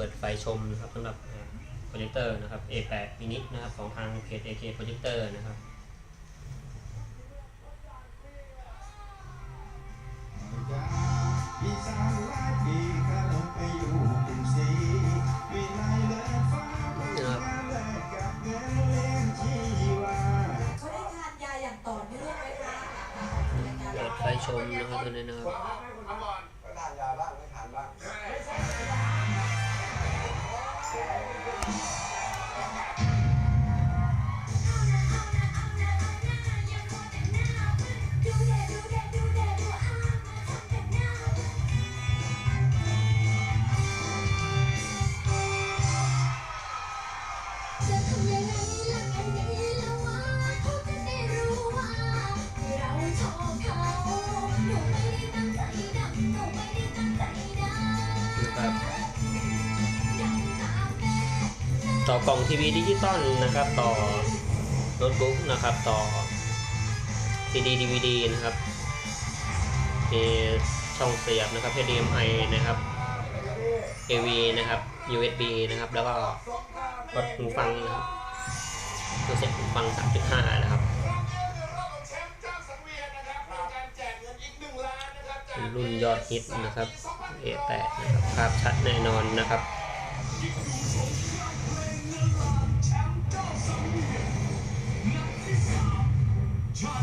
เปิดไฟชมนะครับสำหรับโปรเจคเตอร์นะครับ A8 mini นะครับของทางเพจ AK Projector นะครับอีสานหลายปีข้าลงไปอยู่กรุงศรีวิไลเลิศฟ้าเปิดมาแลกกับเงินเลี้ยงชีวาเขาได้ทานยาอย่างต่อเนื่องไหมคะเปิดไฟชมนะครับตัวนี้นะครับก็ทานยาบ้ ต่อกล่องทีวีดิจิตอลนะครับ ต่อโน้ตบุ๊กนะครับ ต่อ CD DVD นะครับมีช่องเสียบนะครับ HDMI นะครับ AV นะครับ USB นะครับ แล้วก็กดหูฟังนะครับตัวเสียบหูฟัง 3.5 นะครับรุ่นยอดฮิตนะครับ A8 นะครับ ภาพชัดแน่นอนนะครับ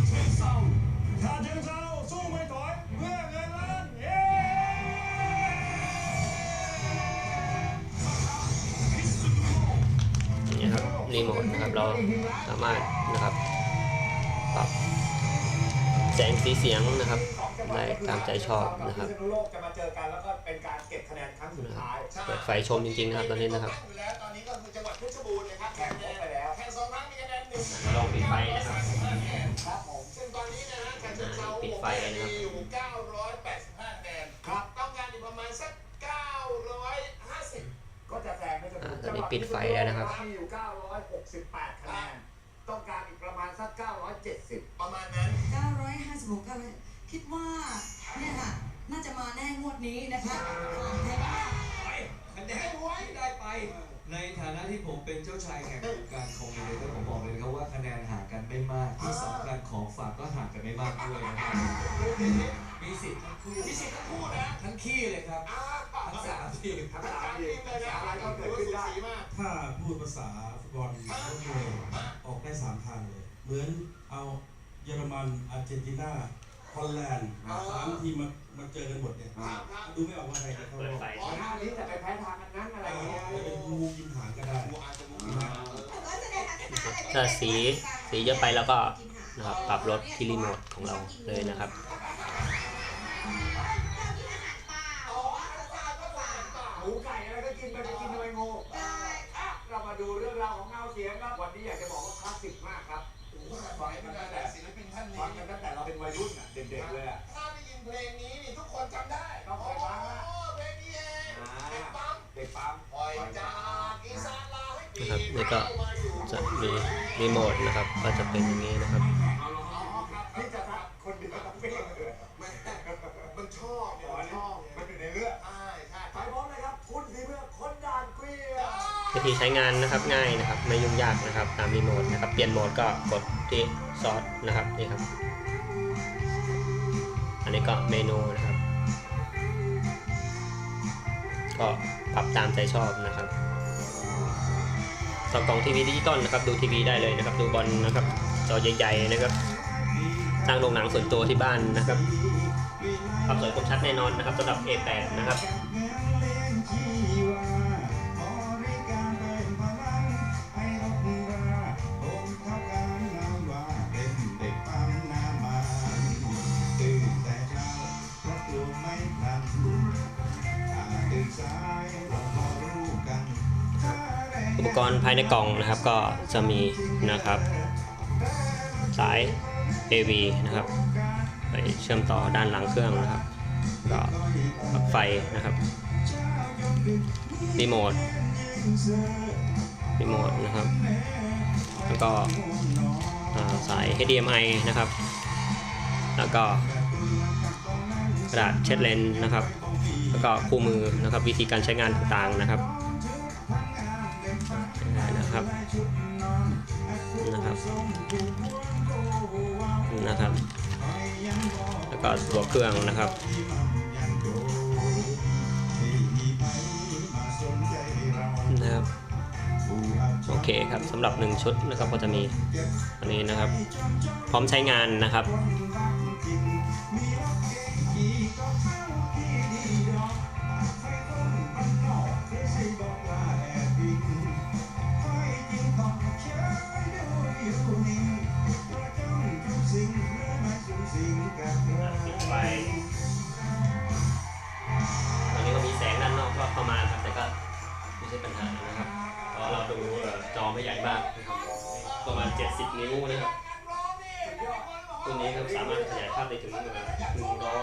เชิงเซาชาติเชิงเซาสู้ไม่ถอยเพื่อเงินล้านเย้นี่ครับรีโมทนะครับเราสามารถนะครับปรับแสงสีเสียงนะครับได้ตามใจชอบนะครับพิษณุโลกจะมาเจอกันแล้วก็เป็นการเก็บคะแนนครั้งสุดท้ายเปิดไฟชมจริงๆนะครับตอนนี้นะครับอยู่แล้วตอนนี้ก็คือจังหวัดเพชรบูรณ์นะครับแข่งครบไปแล้วแข่งสองครั้งมีคะแนนหนึ่งลองปิดไฟนะครับครับ ปิดไฟแล้วนะครับ มีอยู่ 968 คะแนน ต้องการอีกประมาณสัก 970 ประมาณนั้น 956ก็คิดว่าเนี่ยค่ะ น่าจะมาแน่งวดนี้นะคะผ่านแท้คะแนนไว้ได้ไป ในฐานะที่ผมเป็นเจ้าชายแห่งวงการคอมมิวนิสต์ผมบอกเลยนะครับว่าคะแนนห่างกันไม่มากที่สำคัญของฝากก็ห่างกันไม่มากด้วยนะครับมีสิทธิ์ทั้งคู่มีสิทธิ์ทั้งคู่นะทั้งขี้เลยครับอ่าทั้งสามทีมทั้งทั้งสาสามมทีทีมมเลยนะอะไรก็เกิดถือว่าขึ้นสูได้สีมากถ้าพูดภาษาฟุตบอลก็คือออกได้สามทางเลย เหมือนเอาเยอรมันอาร์เจนตินา ฮอลแลนด์สามทีมมามาเจอกันหมดเนี่ยครับครับดูไม่ออกว่าใครจะเข้าเปิรดอบไฟอ๋อท่านี้จะไปแพ้ทางกันนั้นอะไรอย่างเงี้ยจะเป็นงูกินหางก็ได้กูอาจจะมุกนะถ้าสีสีเยอะไปแล้วก็นะครับปรับลดที่รีโมทของเราเลยนะครับหมูไก่อะไรก็กินไปไปกินทำไมโง่อะเรามาดูเรื่องราวของเงาเสียงครับ เป็นวัยรุ่นอะเด็กๆเลยอะ ถ้าได้ยินเพลงนี้นี่ทุกคนจำได้ต้องเคยฟังนะโอ้เพลงนี้เองเด็กปั๊มเด็กปั๊มปล่อยจากอีสานลาวให้ปีนะครับนี่ก็จะมีรีโมทนะครับก็จะเป็นอย่างนี้นะครับ นี่จะทักคนเดียวทั้งเพลงเลยมันมันชอบเนี่ยมันชอบมันอยู่ในเรื่องใช่ใช่ไปพร้อมเลยครับคุณสีเพื่อคนด่านเกวียนวิธีใช้งานนะครับง่ายนะครับไม่ยุ่งยากนะครับตามรีโมทนะครับเปลี่ยนโหมดก็กดที่ซอสนะครับนี่ครับอั นี้ก็เมนูนะครับ ก็ปรับตามใจชอบนะครับต่อกล่องทีวีดิจิตอลนะครับ ดูทีวีได้เลยนะครับ ดูบอลนะครับ จอใหญ่ๆนะครับตั้งโรงหนังส่วนตัวที่บ้านนะครับ ความสวยคมชัดแน่นอนนะครับสำหรับ A8 นะครับ อุปกรณ์ภายในกล่องนะครับก็จะมีนะครับ สาย AV นะครับไปเชื่อมต่อด้านหลังเครื่องนะครับก็ปลั๊กไฟนะครับรีโมทรีโมทนะครับ แล้วก็าสาย HDMI นะครับ แล้วก็กระดาษเช็ดเลนส์นะครับ แล้วก็คู่มือนะครับวิธีการใช้งานต่างๆนะครับ นะครับนะครับ แล้วก็ตัวเครื่องนะครับนะครับ โอเคครับสำหรับ 1 ชุดนะครับก็จะมีอันนี้นะครับ พร้อมใช้งานนะครับ เอ่อจอไม่ใหญ่มากนะครับประมาณ 70 นิ้วนะครับตัวนี้ครับสามารถขยายภาพได้ถึงเอ่อ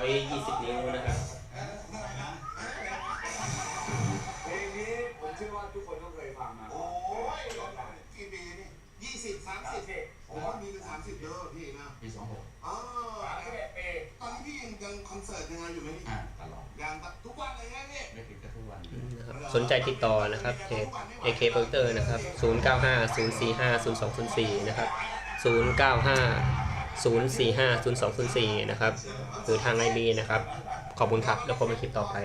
120 นิ้วนะครับเพลงนี้ผมเชื่อว่าทุกคนต้องเคยฟังมาโอ้ยกี่ปีนี่ยี่สิบสามสิบผมว่ามีเป็นสามสิบเยอะพี่นะปีสองหกอ๋อสามสิบเอ็ดปีตอนนี้พี่ยังยังคอนเสิร์ตยังไงอยู่ไหมนี่อ่าตลอดยังทุกวันเลยนะพี่ สนใจติดต่อนะครับเพจ AK p r o r t e r นะครับ 095 045 0204 นะครับ 095 045 0204 นะครับ หรือทางไอบีนะครับ ขอบคุณครับ แล้วพบกันคลิปต่อไป